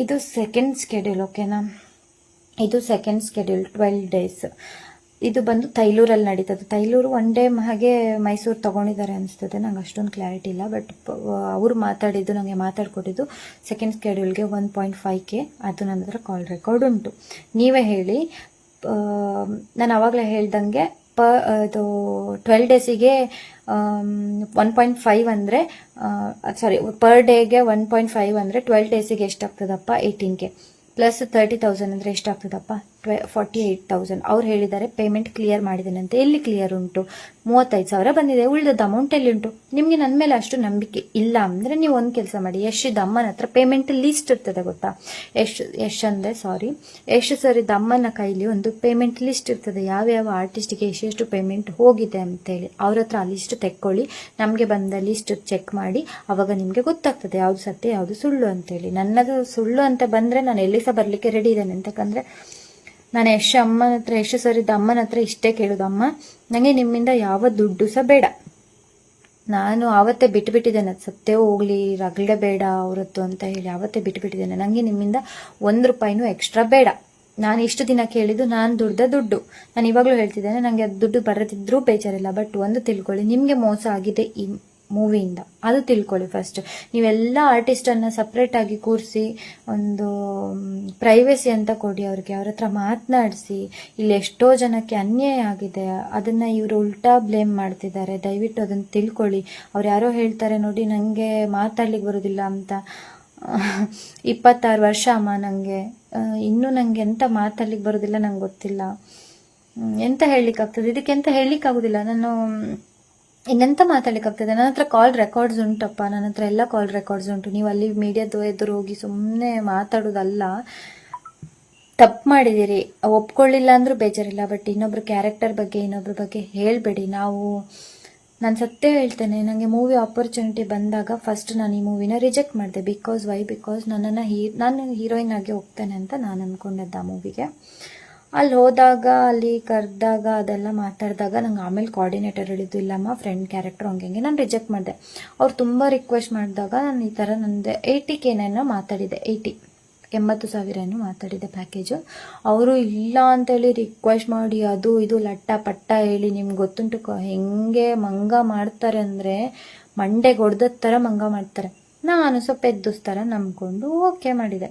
ಇದು second schedule ಓಕೆನಾ ಇದು ಸೆಕೆಂಡ್ ಸ್ಕೆಡ್ಯೂಲ್ ಟ್ವೆಲ್ ಡೇಸ್ ಇದು ಬಂದು ತೈಲೂರಲ್ಲಿ ನಡೀತದೆ. ತೈಲೂರು ಒನ್ ಡೇ ಹಾಗೆ ಮೈಸೂರು ತಗೊಂಡಿದ್ದಾರೆ ಅನಿಸ್ತದೆ. ನಂಗೆ ಅಷ್ಟೊಂದು ಕ್ಲಾರಿಟಿ ಇಲ್ಲ ಬಟ್ ಅವರು ಮಾತಾಡಿದ್ದು ನನಗೆ ಮಾತಾಡ್ಕೊಟ್ಟಿದ್ದು ಸೆಕೆಂಡ್ ಸ್ಕೆಡ್ಯೂಲ್ಗೆ ಒನ್ ಪಾಯಿಂಟ್ ಫೈವ್ ಕೆ ಅದು ನನ್ನ ಹತ್ರ ಕಾಲ್ ರೆಕಾರ್ಡ್ ಉಂಟು. ನೀವೇ ಹೇಳಿ ನಾನು ಆವಾಗಲೇ ಹೇಳ್ದಂಗೆ ಪ ಇದು ಟ್ವೆಲ್ ಡೇಸಿಗೆ ಒನ್ ಪಾಯಿಂಟ್ ಫೈವ್ ಅಂದರೆ ಸಾರಿ ಪರ್ ಡೇಗೆ ಒನ್ ಪಾಯಿಂಟ್ ಫೈವ್ ಅಂದರೆ ಟ್ವೆಲ್ ಡೇಸಿಗೆ ಎಷ್ಟಾಗ್ತದಪ್ಪ? ಏಯ್ಟೀನ್ಗೆ ಪ್ಲಸ್ ತರ್ಟಿ ತೌಸಂಡ್ ಅಂದರೆ ಎಷ್ಟಾಗ್ತದಪ್ಪ? ಟ್ವೆ ಫಾರ್ಟಿ ಏಯ್ಟ್ ತೌಸಂಡ್ ಅವ್ರು ಹೇಳಿದ್ದಾರೆ ಪೇಮೆಂಟ್ ಕ್ಲಿಯರ್ ಮಾಡಿದ್ದೇನೆ ಎಲ್ಲಿ ಕ್ಲಿಯರ್ ಉಂಟು? ಮೂವತ್ತೈದು ಸಾವಿರ ಬಂದಿದೆ. ಉಳಿದದ್ದು ಅಮೌಂಟ್ ಎಲ್ಲಿ ಉಂಟು? ನಿಮಗೆ ನನ್ನ ಮೇಲೆ ಅಷ್ಟು ನಂಬಿಕೆ ಇಲ್ಲ ಅಂದರೆ ನೀವು ಒಂದು ಕೆಲಸ ಮಾಡಿ. ಯಶಿದ ಅಮ್ಮನ ಹತ್ರ ಪೇಮೆಂಟ್ ಲಿಸ್ಟ್ ಇರ್ತದೆ ಗೊತ್ತಾ? ಯಶ್ ಯಶ್ ಅಂದರೆ ಸಾರಿ ಯಶ್ ಸರ್ ಅಮ್ಮನ ಕೈಲಿ ಒಂದು ಪೇಮೆಂಟ್ ಲಿಸ್ಟ್ ಇರ್ತದೆ. ಯಾವ್ಯಾವ ಆರ್ಟಿಸ್ಟಿಗೆ ಎಷ್ಟೆಷ್ಟು ಪೇಮೆಂಟ್ ಹೋಗಿದೆ ಅಂತೇಳಿ. ಅವ್ರ ಹತ್ರ ಆ ಲಿಸ್ಟ್ ತೆಕ್ಕೊಳ್ಳಿ. ನಮಗೆ ಬಂದ ಲಿಸ್ಟ್ ಚೆಕ್ ಮಾಡಿ. ಅವಾಗ ನಿಮಗೆ ಗೊತ್ತಾಗ್ತದೆ. ಯಾವುದು ಸತ್ಯ, ಯಾವುದು ಸುಳ್ಳು ಅಂತೇಳಿ. ನನ್ನದು ಸುಳ್ಳು ಅಂತ ಬಂದರೆ ನಾನು ಎಲ್ಲಿ ಸಹ ಬರಲಿಕ್ಕೆ ರೆಡಿ ಇದ್ದೇನೆ ಅಂತಕಂದ್ರೆ ನಾನು ಯಶ ಅಮ್ಮನ ಹತ್ರ, ಯಶ ಸರ್ ಇದ್ದ ಅಮ್ಮನ ಹತ್ರ ಇಷ್ಟೇ ಕೇಳೋದು ಅಮ್ಮ ನನಗೆ ನಿಮ್ಮಿಂದ ಯಾವ ದುಡ್ಡು ಸಹ ಬೇಡ. ನಾನು ಆವತ್ತೇ ಬಿಟ್ಟುಬಿಟ್ಟಿದ್ದೇನೆ ಅದು ಸತ್ಯ ಹೋಗ್ಲಿ ರಗಳೆ ಬೇಡ ಅವರದ್ದು ಅಂತ ಹೇಳಿ ಆವತ್ತೇ ಬಿಟ್ಟುಬಿಟ್ಟಿದ್ದೇನೆ ನನಗೆ ನಿಮ್ಮಿಂದ ಒಂದು ರೂಪಾಯಿನೂ ಎಕ್ಸ್ಟ್ರಾ ಬೇಡ. ನಾನು ಇಷ್ಟು ದಿನ ಕೇಳಿದ್ದು ನಾನು ದುಡ್ದ ದುಡ್ಡು. ನಾನು ಇವಾಗಲೂ ಹೇಳ್ತಿದ್ದೇನೆ ನನಗೆ ಅದು ದುಡ್ಡು ಬರದಿದ್ರೂ ಬೇಜಾರಿಲ್ಲ, ಬಟ್ ಒಂದು ತಿಳ್ಕೊಳ್ಳಿ, ನಿಮಗೆ ಮೋಸ ಆಗಿದೆ ಈ ಮೂವಿಯಿಂದ. ಅದು ತಿಳ್ಕೊಳ್ಳಿ ಫಸ್ಟ್ ನೀವೆಲ್ಲ ಆರ್ಟಿಸ್ಟನ್ನು ಸಪ್ರೇಟಾಗಿ ಕೂರಿಸಿ, ಒಂದು ಪ್ರೈವೇಸಿ ಅಂತ ಕೊಡಿ ಅವ್ರಿಗೆ. ಅವ್ರ ಹತ್ರ ಮಾತನಾಡಿಸಿ, ಇಲ್ಲಿ ಎಷ್ಟೋ ಜನಕ್ಕೆ ಅನ್ಯಾಯ ಆಗಿದೆ. ಅದನ್ನು ಇವರು ಉಲ್ಟಾ ಬ್ಲೇಮ್ ಮಾಡ್ತಿದ್ದಾರೆ. ದಯವಿಟ್ಟು ಅದನ್ನು ತಿಳ್ಕೊಳ್ಳಿ. ಅವ್ರು ಯಾರೋ ಹೇಳ್ತಾರೆ, ನೋಡಿ ನನಗೆ ಮಾತಾಡ್ಲಿಕ್ಕೆ ಬರೋದಿಲ್ಲ ಅಂತ. ಇಪ್ಪತ್ತಾರು ವರ್ಷ ಅಮ್ಮ ನನಗೆ ಇನ್ನೂ ನನಗೆ ಎಂಥ ಮಾತಾಡ್ಲಿಕ್ಕೆ ಬರೋದಿಲ್ಲ ನಂಗೆ ಗೊತ್ತಿಲ್ಲ. ಎಂತ ಹೇಳಲಿಕ್ಕಾಗ್ತದೆ? ಇದಕ್ಕೆ ಎಂತ ಹೇಳಲಿಕ್ಕಾಗೋದಿಲ್ಲ. ನಾನು ಇನ್ನೆಂತ ಮಾತಾಡ್ಲಿಕ್ಕಾಗ್ತದೆ? ನನ್ನ ಹತ್ರ ಕಾಲ್ ರೆಕಾರ್ಡ್ಸ್ ಉಂಟಪ್ಪ. ನನ್ನ ಹತ್ರ ಎಲ್ಲ ಕಾಲ್ ರೆಕಾರ್ಡ್ಸ್ ಉಂಟು. ನೀವು ಅಲ್ಲಿ ಮೀಡಿಯಾದ ಎದುರು ಹೋಗಿ ಸುಮ್ಮನೆ ಮಾತಾಡೋದಲ್ಲ. ತಪ್ಪು ಮಾಡಿದ್ದೀರಿ. ಒಪ್ಕೊಳ್ಳಿಲ್ಲ ಅಂದ್ರೆ ಬೇಜಾರಿಲ್ಲ. ಬಟ್ ಇನ್ನೊಬ್ರ ಕ್ಯಾರೆಕ್ಟರ್ ಬಗ್ಗೆ, ಇನ್ನೊಬ್ರ ಬಗ್ಗೆ ಹೇಳಬೇಡಿ. ನಾವು, ನಾನು ಸತ್ಯ ಹೇಳ್ತೇನೆ. ನನಗೆ ಮೂವಿ ಆಪರ್ಚುನಿಟಿ ಬಂದಾಗ ಫಸ್ಟ್ ನಾನು ಈ ಮೂವಿನ ರಿಜೆಕ್ಟ್ ಮಾಡಿದೆ. ಬಿಕಾಸ್ ವೈ ಬಿಕಾಸ್ ನನ್ನನ್ನು ಹೀ, ನಾನು ಹೀರೋಯಿನ್ ಆಗಿ ಹೋಗ್ತೇನೆ ಅಂತ ನಾನು ಅಂದ್ಕೊಂಡಿದ್ದೆ ಆ ಮೂವಿಗೆ ಅಲ್ಲಿ ಹೋದಾಗ, ಅಲ್ಲಿ ಕರೆದಾಗ, ಅದೆಲ್ಲ ಮಾತಾಡಿದಾಗ ನಂಗೆ ಆಮೇಲೆ ಕೋಆರ್ಡಿನೇಟರ್ ಹೇಳಿದ್ದು, ಇಲ್ಲಮ್ಮ ಫ್ರೆಂಡ್ ಕ್ಯಾರೆಕ್ಟರ್ ಹಂಗೆ ಹಂಗೆ ನಾನು ರಿಜೆಕ್ಟ್ ಮಾಡಿದೆ. ಅವ್ರು ತುಂಬ ರಿಕ್ವೆಸ್ಟ್ ಮಾಡಿದಾಗ ನಾನು ಈ ಥರ ನಂದು ಏಯ್ಟಿ ಕೇನೇನೋ ಮಾತಾಡಿದೆ ಏಯ್ಟಿ ಎಂಬತ್ತು ಸಾವಿರ ಏನೋ ಮಾತಾಡಿದೆ ಪ್ಯಾಕೇಜು ಅವರು ಇಲ್ಲ ಅಂತೇಳಿ ರಿಕ್ವೆಸ್ಟ್ ಮಾಡಿ, ಅದು ಇದು ಲಟ್ಟ ಪಟ್ಟ ಹೇಳಿ ನಿಮ್ಗೆ ಗೊತ್ತುಂಟು ಹೆಂಗೆ ಮಂಗ ಮಾಡ್ತಾರೆ ಅಂದರೆ ಮಂಡೆಗೆ ಹೊಡೆದ ಥರ ಮಂಗ ಮಾಡ್ತಾರೆ. ನಾನು ಸ್ವಲ್ಪ ಥರ ನಂಬ್ಕೊಂಡು ಓಕೆ ಮಾಡಿದೆ.